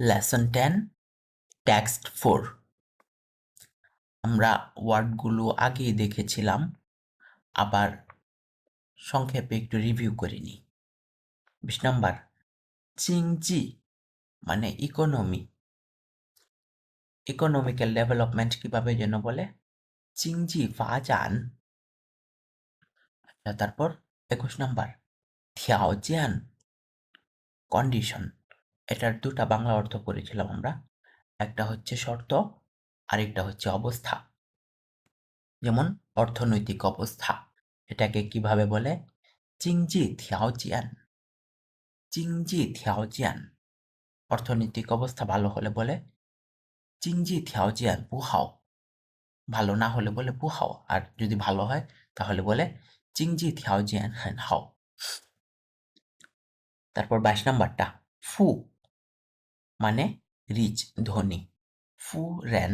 Lesson ten text four আমরা ওয়ার্ডগুলো আগেই দেখেছিলাম, আবার সংক্ষেপে একটু রিভিউ করে নিই। বিশ নাম্বার চিংজি মানে ইকোনমি ইকোনমিক্যাল ডেভেলপমেন্ট কীভাবে যেন বলে? চিংজি ফাজান আচ্ছা তারপর একুশ নাম্বার, থিয়াওজিয়ান। কন্ডিশন এটার দুটা বাংলা অর্থ করেছিলাম আমরা। একটা হচ্ছে শর্ত, আরেকটা হচ্ছে অবস্থা। যেমন অর্থনৈতিক অবস্থা, এটাকে কীভাবে বলে? চিংজি থিয়াওজিয়ান। চিংজি থিয়াওজিয়ান। অর্থনৈতিক অবস্থা ভালো হলে বলে চিংজি থিয়াওজিয়ান পুহাও ভালো না হলে বলে পুহাও আর যদি ভালো হয়, তাহলে বলে চিংজি থিয়াওজিয়ান হ্যান হাও। তারপর বাইশ নাম্বারটা, ফু। মানে রিচ ধনী, ফু র্যান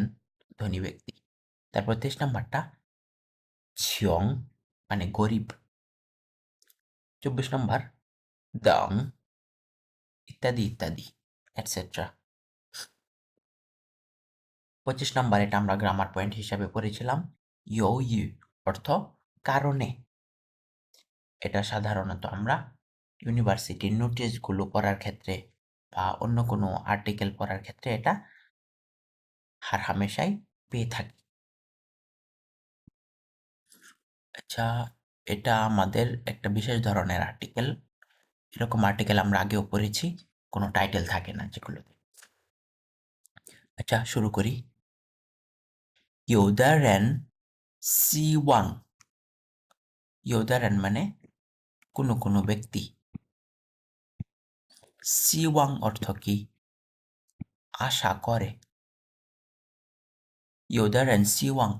ধনী ব্যক্তি। তারপর তেইশ নাম্বারটা ছিয়ং মানে গরিব। চব্বিশ নম্বর, দং, ইত্যাদি ইত্যাদি এটসেট্রা পঁচিশ নম্বর, এটা আমরা গ্রামার পয়েন্ট হিসাবে পড়েছিলাম। ইউ, অর্থ কারণে। এটা সাধারণত আমরা ইউনিভার্সিটির নোটিশগুলো পড়ার ক্ষেত্রে বা অন্য কোনো আর্টিকেল পড়ার ক্ষেত্রে এটা হার হামেশাই পেয়ে থাকি। আচ্ছা এটা আমাদের একটা বিশেষ ধরনের আর্টিকেল এরকম আর্টিকেল আমরা আগেও পড়েছি, কোনো টাইটেল থাকে না যেগুলোতে। আচ্ছা শুরু করি। ইউদারেন সি ওয়াং ইউদারেন মানে কোনো কোনো ব্যক্তি। সিওয়াং অর্থ কি? আশা করে। ইউদারেন সিওয়াং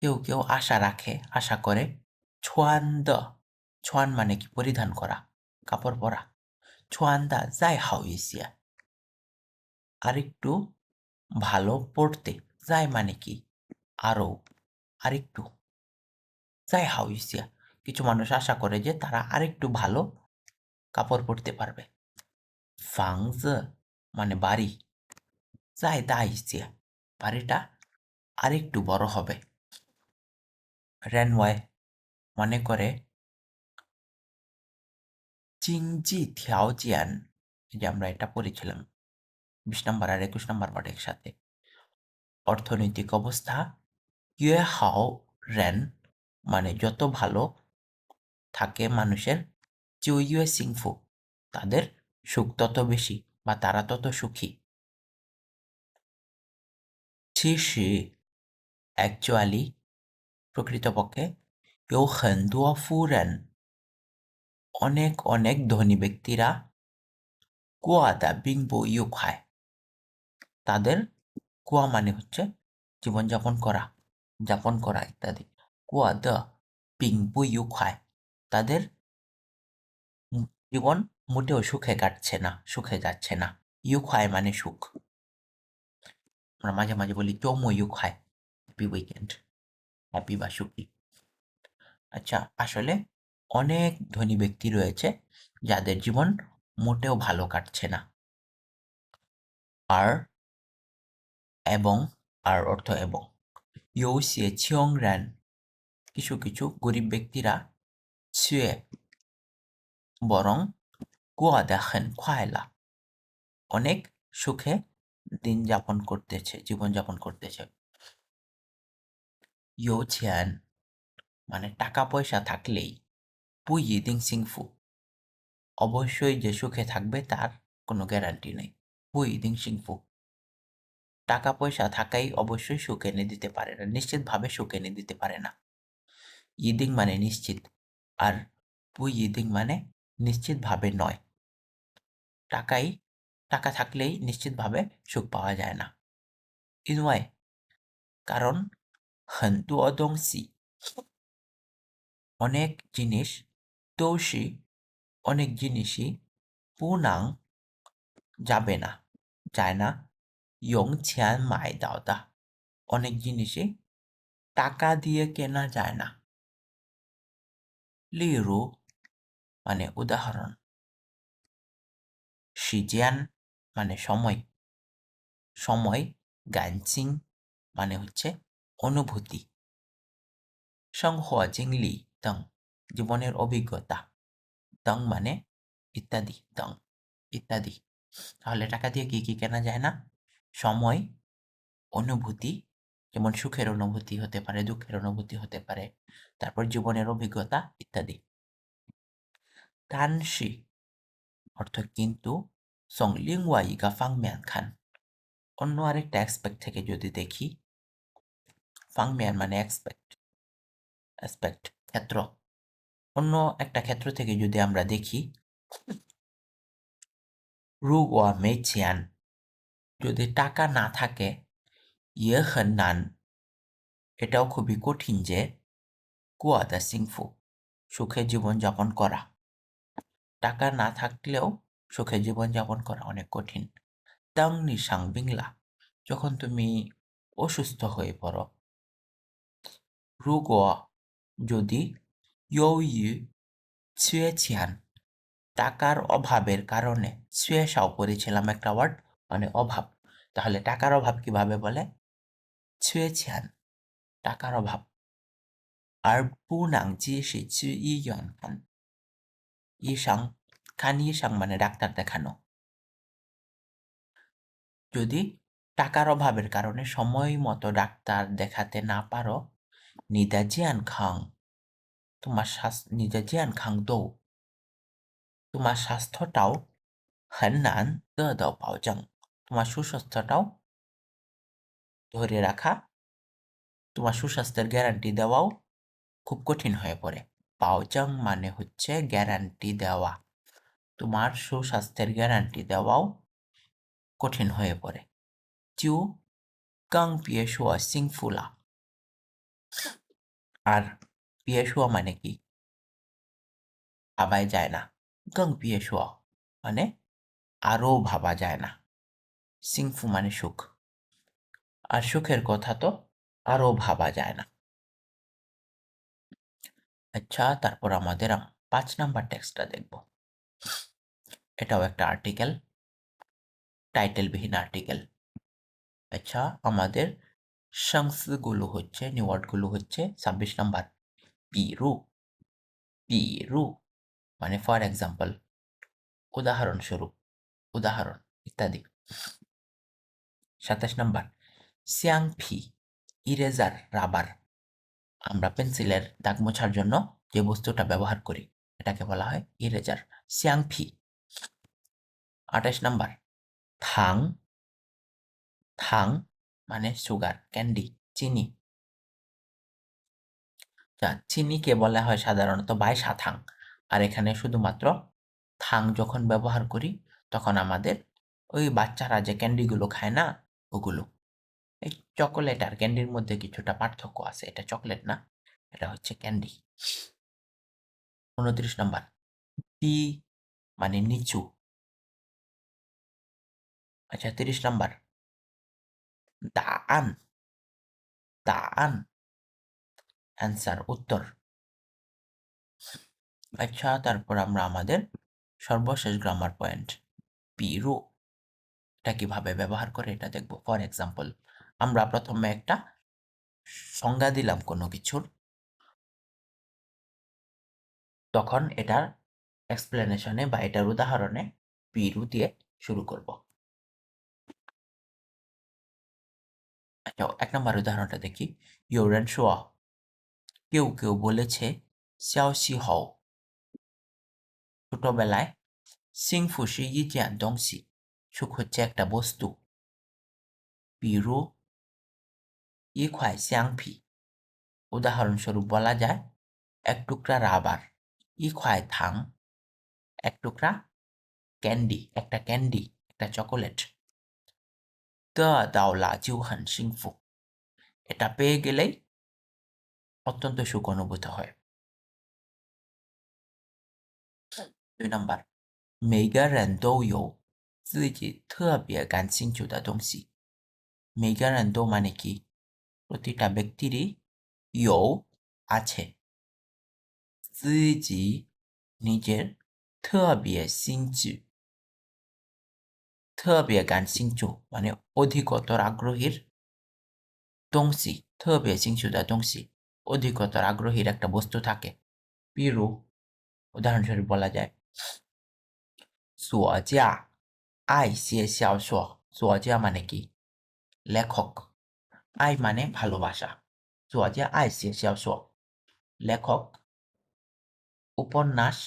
কেউ কেউ আশা রাখে, আশা করে। ছোয়ান দ ছোয়ান মানে কি? পরিধান করা, কাপড় পরা। ছোয়ান দা যাই হাও ইসিয়া আর একটু ভালো পড়তে, যাই মানে কি? আরও আরেকটু। যাই হাও ইসিয়া কিছু মানুষ আশা করে যে তারা আরেকটু ভালো কাপড় পরতে পারবে। ফাংজ মানে বাড়ি। দা ইসিয়া বাড়িটা আরেকটু বড় হবে। রেনওয়ে মনে করে চিংজি থিয়াওজিয়ান যে আমরা এটা পড়েছিলাম, বিশ নম্বর আর একুশ নম্বর পাঠ একসাথে। অর্থনৈতিক অবস্থা ইয়ে হাও রেন মানে যত ভালো থাকে মানুষের চিউ ইয়ে সিংফু তাদের সুখ তত বেশি বা তারা তত সুখী ছি অ্যাকচুয়ালি প্রকৃতপক্ষে কেউ হেন্দুয়া ফুরেন অনেক অনেক ধনী ব্যক্তিরা কুয়া কুয়াদা বিংবো ইউ খায় তাদের কুয়া মানে হচ্ছে জীবনযাপন করা। যাপন করা ইত্যাদি। কুয়া দ পিং বুইউ খায় তাদের জীবন মোটেও সুখে কাটছে না, সুখে যাচ্ছে না। ইউ খায় মানে সুখ। আমরা মাঝে মাঝে বলি চৌমো ইউ খায় হ্যাপি উইকেন্ড হ্যাপি বা সুখী। আচ্ছা আসলে অনেক ধনী ব্যক্তি রয়েছে যাদের জীবন মোটেও ভালো কাটছে না। আর এবং, আর অর্থ এবং। ইউসিয়ে চিয়ং র্যান। কিছু কিছু গরিব ব্যক্তিরা ছুয়ে বরং কুয়া দেখেন খোয়াইলা। অনেক সুখে দিন যাপন করতেছে, জীবন যাপন করতেছে। ইউছিয়ান মানে টাকা পয়সা থাকলেই পুই ইদিং সিংফু অবশ্যই যে সুখে থাকবে তার কোনো গ্যারান্টি নেই। পুই ইদিং সিংফু টাকা পয়সা থাকাই অবশ্যই সুখ এনে দিতে পারে না, নিশ্চিতভাবে সুখ এনে দিতে পারে না। ইদিং মানে নিশ্চিত, আর পুই ইদিং মানে নিশ্চিতভাবে নয়। টাকাই, টাকা থাকলেই নিশ্চিতভাবে সুখ পাওয়া যায় না। ইনওয়াই কারণ হন্তু অদংসি অনেক জিনিস তৌসি অনেক জিনিসই পুনাং যাবে না, যায় না। ইয়ং ছিয়ান মায় দাওদা। অনেক জিনিসই টাকা দিয়ে কেনা যায় না। লিরু মানে উদাহরণ। সিজিয়ান মানে সময়। সময়, গানচিং মানে হচ্ছে অনুভূতি। সংহ জিংলি তং, জীবনের অভিজ্ঞতা। তং মানে ইত্যাদি, তং ইত্যাদি। তাহলে টাকা দিয়ে কি কি কেনা যায় না? সময়, অনুভূতি, যেমন সুখের অনুভূতি হতে পারে, দুঃখের অনুভূতি হতে পারে, তারপর জীবনের অভিজ্ঞতা ইত্যাদি। তানসি অর্থ কিন্তু সং লিংওয়াই গা ফাং মিয়ান খান অন্য আরেকটা অ্যাসপেক্ট থেকে যদি দেখি, ফাং মিয়ান মানে এক্সপেক্ট অ্যাসপেক্ট ক্ষেত্র। অন্য একটা ক্ষেত্র থেকে যদি আমরা দেখি রুগোয়া মেচিয়ান যদি টাকা না থাকে ইয়ে নান। এটাও খুবই কঠিন যে কুয়াদা সিংফু, সুখে জীবনযাপন করা টাকা না থাকলেও সুখে জীবনযাপন করা অনেক কঠিন। তাং নিশাং বিংলা, যখন তুমি অসুস্থ হয়ে পড়ো। রুগো যদি ইউ টাকার অভাবের কারণে ছুঁয়েশাও করেছিলাম একটা ওয়ার্ড মানে অভাব। তাহলে টাকার অভাব কীভাবে বলে? ছুঁয়েছিয়ান টাকার অভাব। আর জিসি চু ইয়ন খান ইসাং খান ইসাং মানে ডাক্তার দেখানো। যদি টাকার অভাবের কারণে সময় মতো ডাক্তার দেখাতে না পারো নিদা জিয়ান খাং, তোমার স্বাস্থ্য নিদা জিয়ান খাং দৌ। তোমার স্বাস্থ্যটাও হন্নান দাও পাওজাং তোমার সুস্বাস্থ্যটাও ধরে রাখা, তোমার সুস্বাস্থ্যের গ্যারান্টি দেওয়াও খুব কঠিন হয়ে পড়ে। পাওজাং মানে হচ্ছে গ্যারান্টি দেওয়া। তোমার সুস্বাস্থ্যের গ্যারান্টি দেওয়াও কঠিন হয়ে পড়ে। চিউ কাং পিয়েশুয়া সিংফুলা আর পিয়েশুয়া মানে কি? ভাবাই যায় না। গাং পিয়েশুয়া মানে আরও ভাবা যায় না। সিংফু মানে সুখ। আর সুখের কথা তো আরও ভাবা যায় না। আচ্ছা তারপর আমাদের পাঁচ নাম্বার টেক্সটটা দেখব। এটাও একটা আর্টিকেল টাইটেলবিহীন আর্টিকেল আচ্ছা আমাদের সংসগুলো হচ্ছে নিওয়ার্ডগুলো হচ্ছে ছাব্বিশ নাম্বার পিরু পিরু মানে ফর এক্সাম্পল উদাহরণস্বরূপ, উদাহরণ ইত্যাদি। সাতাশ নাম্বার সিয়াংফি ইরেজার রাবার আমরা পেন্সিলের দাগ মোছার জন্য যে বস্তুটা ব্যবহার করি, এটাকে বলা হয় ইরেজার সিয়াংফি আঠাশ নাম্বার। থাং থাং মানে সুগার ক্যান্ডি চিনি। যা চিনিকে বলা হয় সাধারণত বাই সাথাং আর এখানে শুধুমাত্র থাং যখন ব্যবহার করি, তখন আমাদের ওই বাচ্চারা যে ক্যান্ডিগুলো খায় না, ওগুলো। এই চকোলেট আর ক্যান্ডির মধ্যে কিছুটা পার্থক্য আছে, এটা চকলেট না, এটা হচ্ছে ক্যান্ডি উনত্রিশ নম্বর পি মানে নিচু। আচ্ছা তিরিশ নাম্বার। দা আন দা আন অ্যান্সার, উত্তর। আচ্ছা তারপর আমরা আমাদের সর্বশেষ গ্রামার পয়েন্ট পিরু এটা কীভাবে ব্যবহার করে এটা দেখব। ফর এক্সাম্পল আমরা প্রথমে একটা সংজ্ঞা দিলাম কোনো কিছুর। তখন এটার এক্সপ্লেনেশনে বা এটার উদাহরণে পিরু দিয়ে শুরু করব। আচ্ছা এক নম্বর উদাহরণটা দেখি। ইউরেন শোয়া। কেউ কেউ বলেছে xiaoxi হও ছোটবেলায় সিংফু সি ই জিয়ান দংশি সুখ হচ্ছে একটা বস্তু। পিরু ই খোয়াই শ্যাংফি উদাহরণস্বরূপ বলা যায়, এক টুকরা রাবার ই খোয়াই থাং এক টুকরা ক্যান্ডি, একটা ক্যান্ডি, একটা চকোলেট। দ দাওলা জিউ হান সিংফু এটা পেয়ে গেলেই অত্যন্ত সুখ অনুভূত হয় দুই নাম্বার每个人都有自己特别感兴趣的东西。每个人都মানে কি প্রতিটা ব্যক্তিরই ইউ আছে নিজের 特别兴趣 特 特别感兴趣মানে অধিকতর আগ্রহীর দংশি 特别兴趣的东西 অধিকতর আগ্রহীর একটা বস্তু থাকে পিরু উদাহরণস্বরূপ বলা যায় 作家爱写小说作家মানে কি লেখক আই মানে ভালোবাসা 作家爱写小说 লেখক উপন্যাস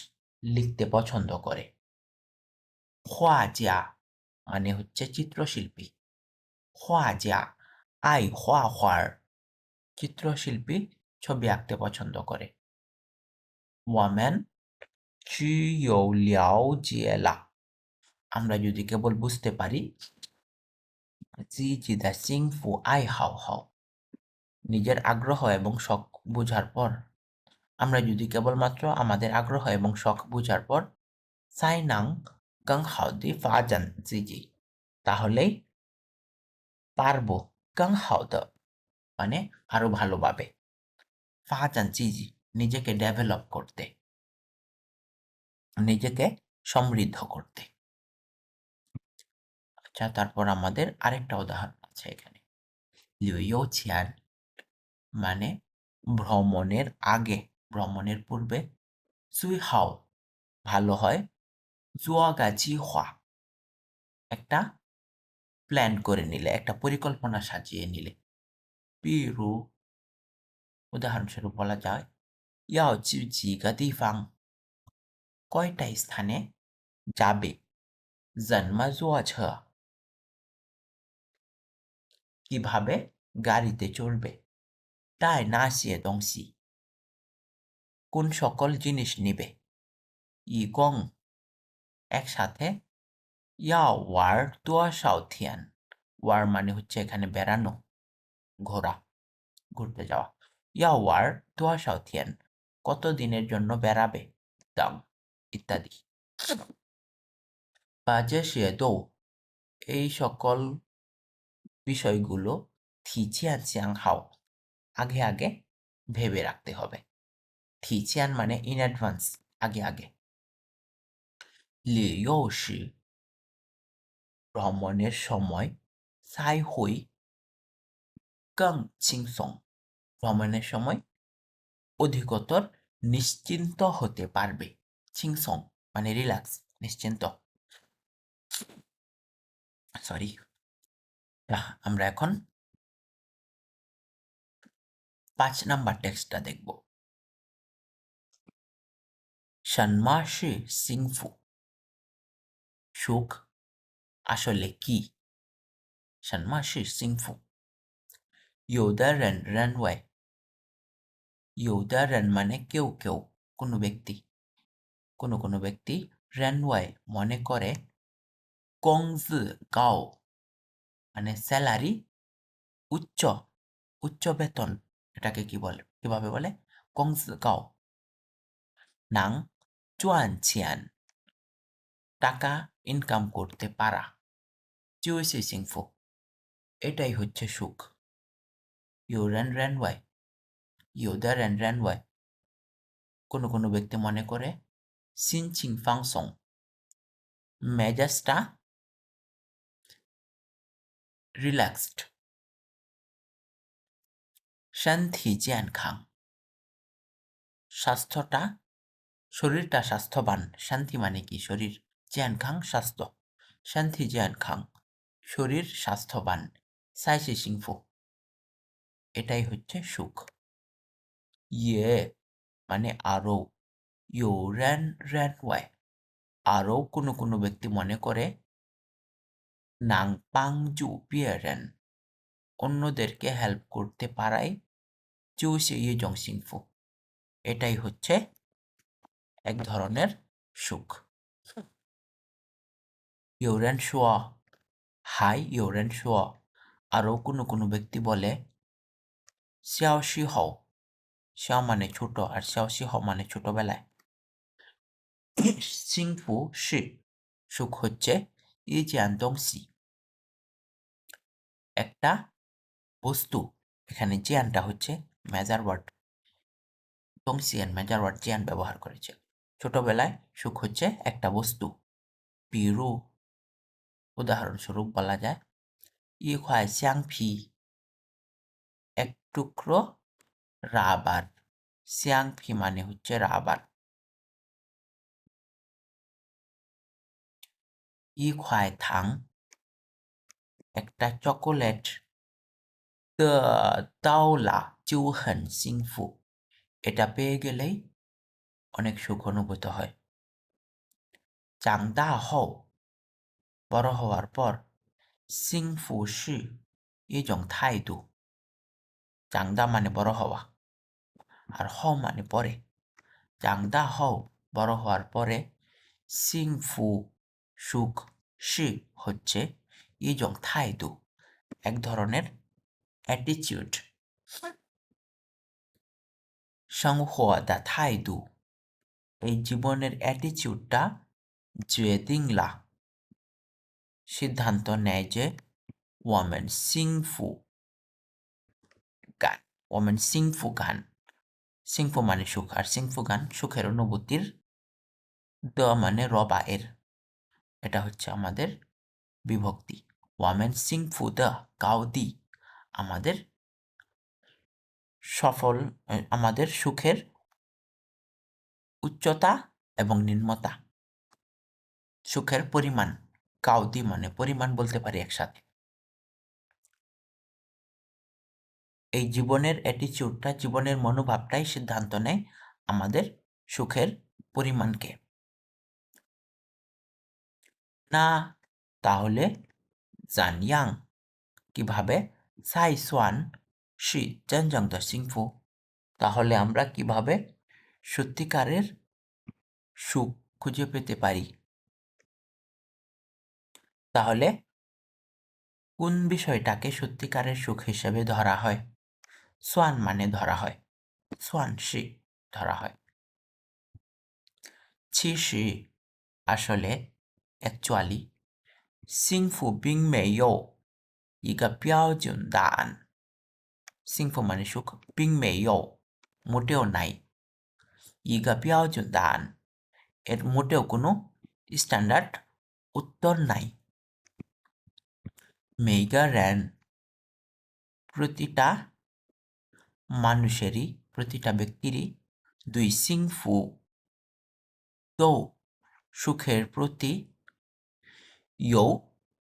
লিখতে পছন্দ করে 画家 মানে হচ্ছে চিত্রশিল্পী হওয়া যা আই হওয়া হওয়ার চিত্রশিল্পী ছবি আঁকতে পছন্দ করে ওয়ামেন চিও লিয়াও জিয়েলা আমরা যদি কেবল বুঝতে পারি জি জি দা সিং ফু আই হাও হাও নিজের আগ্রহ এবং শখ বোঝার পর আমরা যদি কেবলমাত্র আমাদের আগ্রহ এবং শখ বোঝার পর সাইনাং গাং হাউদি ফাজান জিজি তাহলেই পারব গাং হাউদ মানে আরও ভালোভাবে ফাজান জিজি নিজেকে ডেভেলপ করতে, নিজেকে সমৃদ্ধ করতে। আচ্ছা তারপর আমাদের আরেকটা উদাহরণ আছে এখানে। লিও ছিয়ান মানে ভ্রমণের আগে, ভ্রমণের পূর্বে সুই হাও ভালো হয় জুয়াগাছি হওয়া একটা প্ল্যান করে নিলে, একটা পরিকল্পনা সাজিয়ে নিলে। বিরু উদাহরণস্বরূপ বলা যায়, ইয়াও জি জি গা দিফাং কয়টা স্থানে যাবে? জন্মা জুয়া ছ কীভাবে? গাড়িতে চড়বে। তাই না সে দংশি। কোন সকল জিনিস নিবে? ই গং একসাথে ইয়া ওয়ার তোয়া সাউথিয়ান ওয়ার মানে হচ্ছে এখানে বেড়ানো, ঘোরা, ঘুরতে যাওয়া ইয়া ওয়ার তোয়া সাউথিয়ান কত দিনের জন্য বেড়াবে? দাম ইত্যাদি বাজে সে দৌ এই সকল বিষয়গুলো থিচিয়ান চিয়াং হাও আগে আগে ভেবে রাখতে হবে থিচিয়ান মানে ইন অ্যাডভান্স আগে আগে। লিওসি ভ্রমণের সময় সাই হুই গাং চিংসং ভ্রমণের সময় অধিকতর নিশ্চিন্ত হতে পারবে। চিংসং মানে রিল্যাক্স নিশ্চিন্ত। সরি আমরা এখন পাঁচ নাম্বার টেক্সটটা দেখব। সন্মা শি সিংফু সুখ আসলে কি সন্মা শি সিংফু 有的人认为有的人মানে কেউ কেউ কোনো ব্যক্তি কোনো কোনো ব্যক্তি রেনওয়াই মনে করে কংজি গাও মানে স্যালারি উচ্চ উচ্চ বেতন এটাকে কি বলে কিভাবে বলে কংজি গাও নাং চুয়ান ছিয়ান টাকা ইনকাম করতে পারা। চিউসি সিংফু, এটাই হচ্ছে সুখ। ইউ রেন র্যান ওয়াই ইউ দ্য রেন র্যান ওয়াই কোনো কোনো ব্যক্তি মনে করে সিনচিং ফাংসং মেজাজটা রিল্যাক্সড শান্তি জ্ঞান খাং। স্বাস্থ্যটা, শরীরটা স্বাস্থ্যবান। শান্তি মানে কি? শরীর জ্ঞান খাং স্বাস্থ্য। শান্তি জ্ঞান খাং শরীর স্বাস্থ্যবান, সাইসি সিংফু এটাই হচ্ছে সুখ। ইয়ে মানে আরও। ইউ র্যান র্যান ওয়াই। আরও কোনো কোনো ব্যক্তি মনে করে, নাং পাং জু পিয়ারেন অন্যদেরকে হেল্প করতে পারাই চৌসে ইয়ে জংসিংফু এটাই হচ্ছে এক ধরনের সুখ। ইউরেন শোয়া হাই ইউরেন শোয়া আরও কোনো কোনো ব্যক্তি বলে শিয়াওশি হও শিয়াও মানে ছোট আর শিয়াওশি হও মানে ছোটবেলায় সিংফু শি সুখ হচ্ছে ইজিয়ান দংসি একটা বস্তু এখানে জিয়ানটা হচ্ছে মেজার ওয়ার্ড দংসিয়ান মেজার ওয়ার্ড জিয়ান ব্যবহার করেছে ছোটবেলায় সুখ হচ্ছে একটা বস্তু পিরু উদাহরণস্বরূপ বলা যায় ই খোয়াই শ্যাংফি এক টুকরো রাবার। শ্যাংফি মানে হচ্ছে রাবার। ই খোয়াই থাং, একটা চকোলেট। দাওলা জিউ হেন সিংফু। এটা পেয়ে গেলেই অনেক সুখ অনুভূত হয়। চাংদা হও। বড় হওয়ার পর সিং সিংফু শি ইজং থাইদু চাংদা মানে বড় হওয়া আর হ মানে পরে চাংদা হও বড় হওয়ার পরে সিংফু সুখ শি হচ্ছে ইজং থাইদু এক ধরনের অ্যাটিচিউড সংহোয়া দা থাইদু এই জীবনের অ্যাটিচিউডটা জুয়েদিংলা সিদ্ধান্ত নেয় যে ওয়ামেন সিংফু গান। ওয়ামেন সিংফু গান। সিংফু মানে সুখ, আর সিংফু গান সুখের অনুভূতির দ মানে রবা এর। এটা হচ্ছে আমাদের বিভক্তি। ওয়ামেন সিংফু দ কাউদি আমাদের সফল আমাদের সুখের উচ্চতা এবং নিম্নতা। সুখের পরিমাণ। কাউদি মানে পরিমাণ বলতে পারি একসাথে। এই জীবনের অ্যাটিচিউডটা জীবনের মনোভাবটাই সিদ্ধান্ত নেয় আমাদের সুখের পরিমাণকে। না, তাহলে জানিয়াং কীভাবে সাই সোয়ান শি জনজং দ্য সিংফু, তাহলে আমরা কীভাবে সত্যিকারের সুখ খুঁজে পেতে পারি? তাহলে কোন বিষয়টাকে সত্যিকারের সুখ হিসেবে ধরা হয়? সোয়ান মানে ধরা হয়। সোয়ান শি ধরা হয়। ছি আসলে অ্যাকচুয়ালি সিংফু বিং মেয়ো ইগা পিয়াওজুন দান। সিংফু মানে সুখ বিং মেয়ো মোটেও নাই। ইগা পিয়াওজুন দান। এর মোটেও কোনো স্ট্যান্ডার্ড উত্তর নাই। মেগা র্যান প্রতিটা মানুষেরই, প্রতিটা ব্যক্তিরই দুই সিংফু। তো সুখের প্রতি ইউ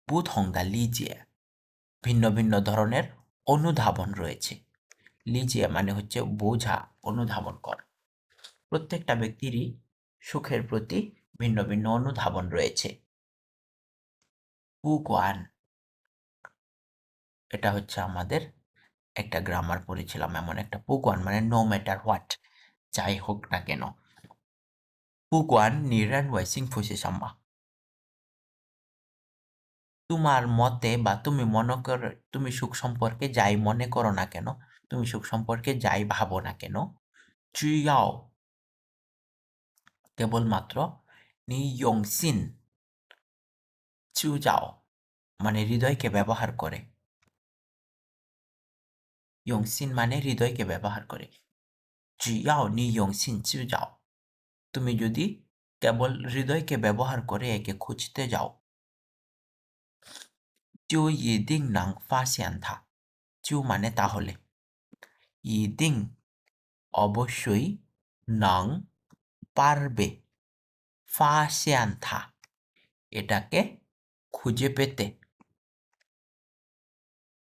বুথংদা লিজিয়ে ভিন্ন ভিন্ন ধরনের অনুধাবন রয়েছে। লিজিয়ে মানে হচ্ছে বোঝা, অনুধাবন কর। প্রত্যেকটা ব্যক্তিরই সুখের প্রতি ভিন্ন ভিন্ন অনুধাবন রয়েছে। পুকওয়ান এটা হচ্ছে আমাদের একটা গ্রামার পড়েছিলাম, এমন একটা পুকওয়ান মানে নো ম্যাটার হোয়াট যাই হোক না কেন। পুকওয়ান নিরান ওয়াইসিং ফুসে সাম্মা তোমার মতে বা তুমি মনে কর, তুমি সুখ সম্পর্কে যাই মনে করো না কেন, তুমি সুখ সম্পর্কে যাই ভাবো না কেন চুইয়াও কেবলমাত্র নিয়ংসিন, চুজাও মানে হৃদয়কে ব্যবহার করে। ইয়ংসিন মানে হৃদয়কে ব্যবহার করে জিয়াও নি ইয়ংসিন যাও তুমি যদি কেবল হৃদয়কে ব্যবহার করে একে খুঁজতে যাও চু ইদিং নাং ফাসিয়ান থা চু মানে তাহলে。ইদিং অবশ্যই নাং পারবে ফাসিয়ান থা এটাকে খুঁজে পেতে